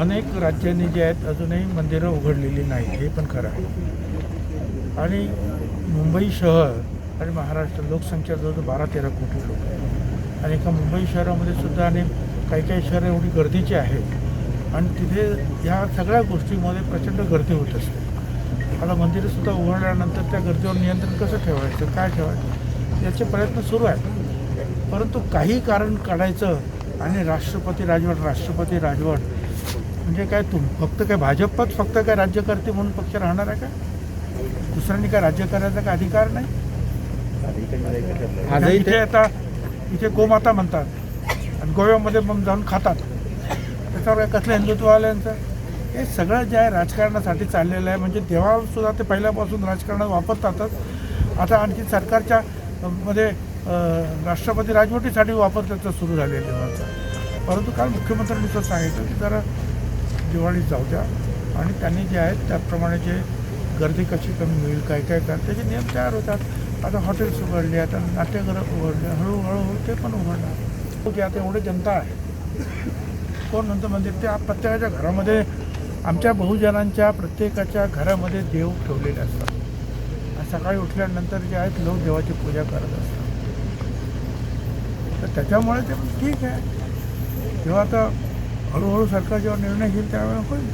अनेक राज्यांनी जे आहेत अजूनही मंदिरं उघडलेली नाही हे पण खरं आहे. आणि मुंबई शहर आणि महाराष्ट्र लोकसंख्या जवळजवळ बारा तेरा कोटी लोक आहेत. आणि एका मुंबई शहरामध्ये सुद्धा आणि काही काही शहरं एवढी गर्दीची आहेत. आणि तिथे ह्या सगळ्या गोष्टीमध्ये प्रचंड गर्दी होत असते. आता मंदिरंसुद्धा उघडल्यानंतर त्या गर्दीवर नियंत्रण कसं ठेवायचं काय ठेवायचं याचे प्रयत्न सुरू आहेत. परंतु काही कारण काढायचं आणि राष्ट्रपती राजवट राष्ट्रपती राजवट म्हणजे काय तुम फक्त काय भाजपच फक्त काय राज्यकर्ते म्हणून पक्ष राहणार आहे का? दुसऱ्यांनी काय राज्य करायचा काय अधिकार नाही? इथे आता इथे गोमाता म्हणतात. आणि गोव्यामध्ये मग जाऊन खातात. त्याच्यावर काय कसलं हिंदुत्ववाल्यांचं हे सगळं जे आहे राजकारणासाठी चाललेलं आहे. म्हणजे तेव्हा सुद्धा ते पहिल्यापासून राजकारणात वापरतातच. आता आणखी सरकारच्या मध्ये राष्ट्रपती राजवटीसाठी वापर त्याचा सुरू झालेला आहे. परंतु काल मुख्यमंत्र्यांनी तर सांगितलं की जरा दिवाळीत जाऊ द्या. आणि त्यांनी जे आहेत त्याप्रमाणे जे गर्दी कशी कमी होईल काय काय काय त्याचे नियम तयार होतात. आता हॉटेल्स उघडली आता नाट्यगृह उघडले हळूहळू ते पण उघडणार. की आता एवढे जनता आहे. कोण म्हणतं म्हणजे त्या प्रत्येकाच्या घरामध्ये आमच्या बहुजनांच्या प्रत्येकाच्या घरामध्ये देव ठेवलेले असतात. सकाळी उठल्यानंतर जे आहेत लोक देवाची पूजा करत असतात. तर त्याच्यामुळे ते ठीक आहे. जेव्हा आता હળુહળુ સરકાર જેવા નિર્ણય છે ત્યારે કોઈ